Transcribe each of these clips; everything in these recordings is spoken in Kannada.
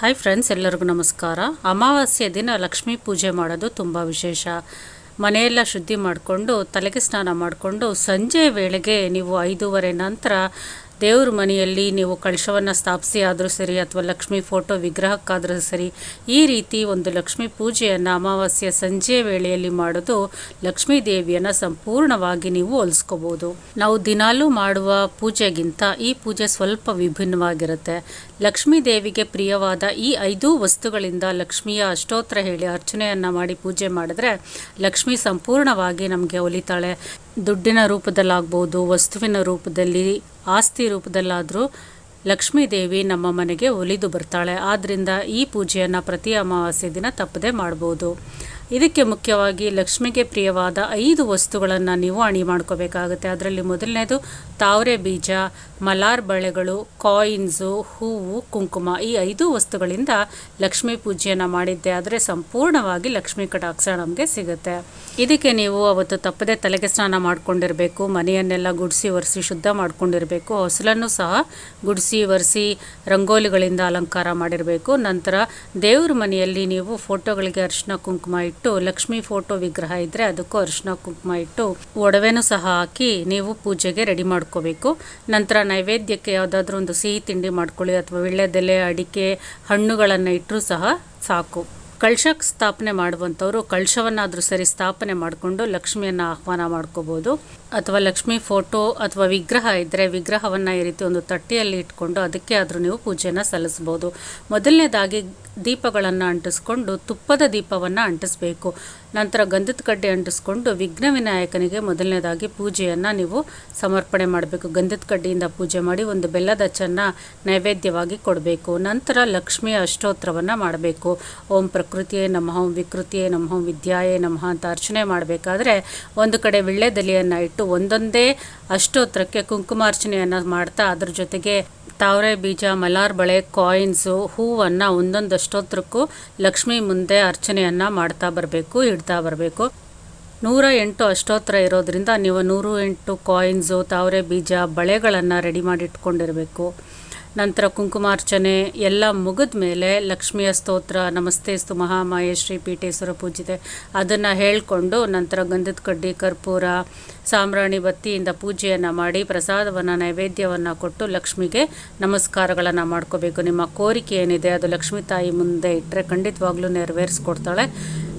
ಹಾಯ್ ಫ್ರೆಂಡ್ಸ್ ಎಲ್ಲರಿಗೂ ನಮಸ್ಕಾರ. ಅಮಾವಾಸ್ಯೆ ದಿನ ಲಕ್ಷ್ಮೀ ಪೂಜೆ ಮಾಡೋದು ತುಂಬ ವಿಶೇಷ. ಮನೆಯೆಲ್ಲ ಶುದ್ಧಿ ಮಾಡಿಕೊಂಡು ತಲೆಗೆ ಸ್ನಾನ ಮಾಡಿಕೊಂಡು ಸಂಜೆ ವೇಳೆಗೆ ನೀವು ಐದೂವರೆ ನಂತರ ದೇವ್ರ ಮನೆಯಲ್ಲಿ ನೀವು ಕಳಶವನ್ನು ಸ್ಥಾಪಿಸಿ, ಆದರೂ ಸರಿ ಅಥವಾ ಲಕ್ಷ್ಮೀ ಫೋಟೋ ವಿಗ್ರಹಕ್ಕಾದರೂ ಸರಿ ಈ ರೀತಿ ಒಂದು ಲಕ್ಷ್ಮೀ ಪೂಜೆಯನ್ನು ಅಮಾವಾಸ್ಯೆ ಸಂಜೆ ವೇಳೆಯಲ್ಲಿ ಮಾಡೋದು ಲಕ್ಷ್ಮೀ ದೇವಿಯನ್ನು ಸಂಪೂರ್ಣವಾಗಿ ನೀವು ಹೋಲಿಸ್ಕೋಬೋದು. ನಾವು ದಿನಾಲೂ ಮಾಡುವ ಪೂಜೆಗಿಂತ ಈ ಪೂಜೆ ಸ್ವಲ್ಪ ವಿಭಿನ್ನವಾಗಿರುತ್ತೆ. ಲಕ್ಷ್ಮೀ ದೇವಿಗೆ ಪ್ರಿಯವಾದ ಈ ಐದು ವಸ್ತುಗಳಿಂದ ಲಕ್ಷ್ಮಿಯ ಅಷ್ಟೋತ್ರ ಹೇಳಿ ಅರ್ಚನೆಯನ್ನು ಮಾಡಿ ಪೂಜೆ ಮಾಡಿದ್ರೆ ಲಕ್ಷ್ಮಿ ಸಂಪೂರ್ಣವಾಗಿ ನಮಗೆ ಒಲಿತಾಳೆ. ದುಡ್ಡಿನ ರೂಪದಲ್ಲಾಗ್ಬೋದು, ವಸ್ತುವಿನ ರೂಪದಲ್ಲಿ, ಆಸ್ತಿ ರೂಪದಲ್ಲಾದರೂ ಲಕ್ಷ್ಮೀ ದೇವಿ ನಮ್ಮ ಮನೆಗೆ ಒಲಿದು ಬರ್ತಾಳೆ. ಆದ್ದರಿಂದ ಈ ಪೂಜೆಯನ್ನು ಪ್ರತಿ ಅಮಾವಾಸ್ಯೆ ದಿನ ತಪ್ಪದೆ ಮಾಡ್ಬೋದು. ಇದಕ್ಕೆ ಮುಖ್ಯವಾಗಿ ಲಕ್ಷ್ಮಿಗೆ ಪ್ರಿಯವಾದ ಐದು ವಸ್ತುಗಳನ್ನು ನೀವು ಅಣಿ ಮಾಡ್ಕೋಬೇಕಾಗುತ್ತೆ. ಅದರಲ್ಲಿ ಮೊದಲನೇದು ತಾವರೆ ಬೀಜ, ಮಲಾರ್ ಬಳೆಗಳು ಕಾಯಿನ್ಸು ಹೂವು, ಕುಂಕುಮ ಈ ಐದು ವಸ್ತುಗಳಿಂದ ಲಕ್ಷ್ಮೀ ಪೂಜೆಯನ್ನು ಮಾಡಿದ್ದೆ ಆದರೆ ಸಂಪೂರ್ಣವಾಗಿ ಲಕ್ಷ್ಮೀ ಕಟಾಕ್ಷ ನಮಗೆ ಸಿಗುತ್ತೆ. ಇದಕ್ಕೆ ನೀವು ಅವತ್ತು ತಪ್ಪದೆ ತಲೆಗೆ ಸ್ನಾನ ಮಾಡ್ಕೊಂಡಿರಬೇಕು, ಮನೆಯನ್ನೆಲ್ಲ ಗುಡಿಸಿ ಒರೆಸಿ ಶುದ್ಧ ಮಾಡ್ಕೊಂಡಿರಬೇಕು, ಹೊಸಲನ್ನು ಸಹ ಗುಡಿಸಿ ಒರೆಸಿ ರಂಗೋಲಿಗಳಿಂದ ಅಲಂಕಾರ ಮಾಡಿರಬೇಕು. ನಂತರ ದೇವ್ರ ಮನೆಯಲ್ಲಿ ನೀವು ಫೋಟೋಗಳಿಗೆ ಅರಿಶಿನ, ಕುಂಕುಮ ಇಟ್ಟು ಲಕ್ಷ್ಮೀ ಫೋಟೋ ವಿಗ್ರಹ ಇದ್ದರೆ ಅದಕ್ಕೂ ಅರಿಶಿನ ಕುಂಕುಮ ಇಟ್ಟು ಒಡವೆನೂ ಸಹ ಹಾಕಿ ನೀವು ಪೂಜೆಗೆ ರೆಡಿ ಮಾಡ್ಕೋಬೇಕು. ನಂತರ ನೈವೇದ್ಯಕ್ಕೆ ಯಾವುದಾದ್ರೂ ಒಂದು ಸಿಹಿ ತಿಂಡಿ ಮಾಡ್ಕೊಳ್ಳಿ ಅಥವಾ ವಿಳ್ಳೆದೆಲೆ ಅಡಿಕೆ, ಹಣ್ಣುಗಳನ್ನು ಇಟ್ಟರೂ ಸಹ ಸಾಕು. ಕಳಶಕ್ಕೆ ಸ್ಥಾಪನೆ ಮಾಡುವಂಥವ್ರು ಕಳಶವನ್ನಾದರೂ ಸರಿ ಸ್ಥಾಪನೆ ಮಾಡಿಕೊಂಡು ಲಕ್ಷ್ಮಿಯನ್ನು ಆಹ್ವಾನ ಮಾಡ್ಕೋಬೋದು. ಅಥವಾ ಲಕ್ಷ್ಮಿ ಫೋಟೋ ಅಥವಾ ವಿಗ್ರಹ ಇದ್ದರೆ ವಿಗ್ರಹವನ್ನು ಈ ರೀತಿ ಒಂದು ತಟ್ಟೆಯಲ್ಲಿ ಇಟ್ಕೊಂಡು ಅದಕ್ಕೆ ಆದರೂ ನೀವು ಪೂಜೆಯನ್ನು ಸಲ್ಲಿಸ್ಬೋದು. ಮೊದಲನೇದಾಗಿ ದೀಪಗಳನ್ನು ಅಂಟಿಸ್ಕೊಂಡು, ತುಪ್ಪದ ದೀಪವನ್ನು ಅಂಟಿಸ್ಬೇಕು. ನಂತರ ಗಂಧದ ಕಡ್ಡಿ ಅಂಟಿಸ್ಕೊಂಡು, ವಿಘ್ನ ವಿನಾಯಕನಿಗೆ ಮೊದಲನೇದಾಗಿ ಪೂಜೆಯನ್ನು ನೀವು ಸಮರ್ಪಣೆ ಮಾಡಬೇಕು. ಗಂಧದ ಕಡ್ಡಿಯಿಂದ ಪೂಜೆ ಮಾಡಿ ಒಂದು ಬೆಲ್ಲದ ಅಚ್ಚನ್ನು ನೈವೇದ್ಯವಾಗಿ ಕೊಡಬೇಕು. ನಂತರ ಲಕ್ಷ್ಮಿಯ ಅಷ್ಟೋತ್ರವನ್ನು ಮಾಡಬೇಕು. ಓಂ ಪ್ರಕೃತಿಯೇ ನಮಃ, ಓಂ ವಿಕೃತಿಯೇ ನಮಃ, ಓಂ ವಿದ್ಯಾಯೇ ನಮಃ ಅಂತ ಅರ್ಚನೆ ಮಾಡಬೇಕಾದ್ರೆ ಒಂದು ಕಡೆ ವಿಳ್ಳೆದೆಲೆಯನ್ನು ಇಟ್ಟು ಒಂದೊಂದೇ ಅಷ್ಟೋತ್ರಕ್ಕೆ ಕುಂಕುಮಾರ್ಚನೆಯನ್ನು ಮಾಡ್ತಾ, ಅದ್ರ ಜೊತೆಗೆ ತಾವರೆ ಬೀಜ, ಮಲಾರ್ ಬಳೆ ಕಾಯಿನ್ಸು ಹೂವನ್ನು ಒಂದೊಂದು ಅಷ್ಟೋತ್ರಕ್ಕೂ ಲಕ್ಷ್ಮಿ ಮುಂದೆ ಅರ್ಚನೆಯನ್ನು ಮಾಡ್ತಾ ಬರಬೇಕು, ಇಡ್ತಾ ಬರಬೇಕು. ನೂರ ಎಂಟು ಅಷ್ಟೋತ್ರ ಇರೋದ್ರಿಂದ ನೀವು ನೂರು ಎಂಟು ಕಾಯಿನ್ಸು ತಾವರೆ ಬೀಜ, ಬಳೆಗಳನ್ನು ರೆಡಿ ಮಾಡಿ ಇಟ್ಕೊಂಡಿರಬೇಕು ನಂತರ ಕುಂಕುಮಾರ್ಚನೆ ಎಲ್ಲ ಮುಗಿದ ಮೇಲೆ ಲಕ್ಷ್ಮಿಯ ಸ್ತೋತ್ರ ನಮಸ್ತೆಸ್ತು ಮಹಾಮಾಯೇಶ್ರೀ ಪೀಠೇಶ್ವರ ಪೂಜಿತೆ. ಅದನ್ನು ಹೇಳಿಕೊಂಡು ನಂತರ ಗಂಧದ ಕಡ್ಡಿ, ಕರ್ಪೂರ ಸಾಮ್ರಾಣಿ ಬತ್ತಿಯಿಂದ ಪೂಜೆಯನ್ನು ಮಾಡಿ ಪ್ರಸಾದವನ್ನು, ನೈವೇದ್ಯವನ್ನು ಕೊಟ್ಟು ಲಕ್ಷ್ಮಿಗೆ ನಮಸ್ಕಾರಗಳನ್ನು ಮಾಡ್ಕೋಬೇಕು. ನಿಮ್ಮ ಕೋರಿಕೆ ಏನಿದೆ ಅದು ಲಕ್ಷ್ಮೀ ತಾಯಿ ಮುಂದೆ ಇಟ್ಟರೆ ಖಂಡಿತವಾಗ್ಲೂ ನೆರವೇರಿಸ್ಕೊಡ್ತಾಳೆ.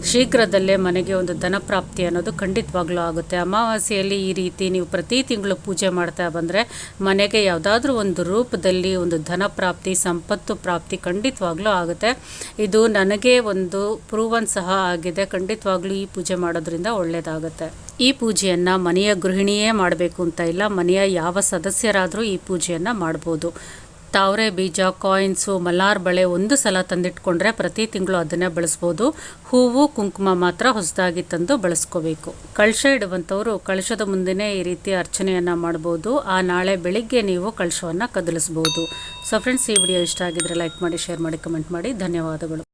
ಶೀಘ್ರದಲ್ಲೇ ಮನೆಗೆ ಒಂದು ಧನ ಪ್ರಾಪ್ತಿ ಅನ್ನೋದು ಖಂಡಿತವಾಗ್ಲೂ ಆಗುತ್ತೆ. ಅಮಾವಾಸ್ಯೆಯಲ್ಲಿ ಈ ರೀತಿ ನೀವು ಪ್ರತಿ ತಿಂಗಳು ಪೂಜೆ ಮಾಡ್ತಾ ಬಂದರೆ ಮನೆಗೆ ಯಾವುದಾದ್ರೂ ಒಂದು ರೂಪದಲ್ಲಿ ಒಂದು ಧನ ಪ್ರಾಪ್ತಿ, ಸಂಪತ್ತು ಪ್ರಾಪ್ತಿ ಖಂಡಿತವಾಗ್ಲೂ ಆಗುತ್ತೆ. ಇದು ನನಗೆ ಒಂದು ಪ್ರೂವನ್ ಸಹ ಆಗಿದೆ. ಖಂಡಿತವಾಗ್ಲೂ ಈ ಪೂಜೆ ಮಾಡೋದ್ರಿಂದ ಒಳ್ಳೆಯದಾಗುತ್ತೆ ಈ ಪೂಜೆಯನ್ನು ಮನೆಯ ಗೃಹಿಣಿಯೇ ಮಾಡಬೇಕು ಅಂತ ಇಲ್ಲ, ಮನೆಯ ಯಾವ ಸದಸ್ಯರಾದರೂ ಈ ಪೂಜೆಯನ್ನು ಮಾಡ್ಬೋದು. ತಾವರೆ ಬೀಜ ಕಾಯಿನ್ಸು ಮಲಾರ್ ಬಳೆ ಒಂದು ಸಲ ತಂದಿಟ್ಕೊಂಡ್ರೆ ಪ್ರತಿ ತಿಂಗಳು ಅದನ್ನೇ ಬಳಸ್ಬೋದು. ಹೂವು, ಕುಂಕುಮ ಮಾತ್ರ ಹೊಸದಾಗಿ ತಂದು ಬಳಸ್ಕೋಬೇಕು. ಕಳಶ ಇಡುವಂಥವರು ಕಳಶದ ಮುಂದೆನೇ ಈ ರೀತಿ ಅರ್ಚನೆಯನ್ನು ಮಾಡ್ಬೋದು. ಆ ನಾಳೆ ಬೆಳಿಗ್ಗೆ ನೀವು ಕಳಶವನ್ನು ಕದಲಿಸ್ಬೋದು. ಸೊ ಫ್ರೆಂಡ್ಸ್ ಈ ವಿಡಿಯೋ ಇಷ್ಟ ಆಗಿದ್ರೆ ಲೈಕ್ ಮಾಡಿ ಶೇರ್ ಮಾಡಿ ಕಮೆಂಟ್ ಮಾಡಿ. ಧನ್ಯವಾದಗಳು.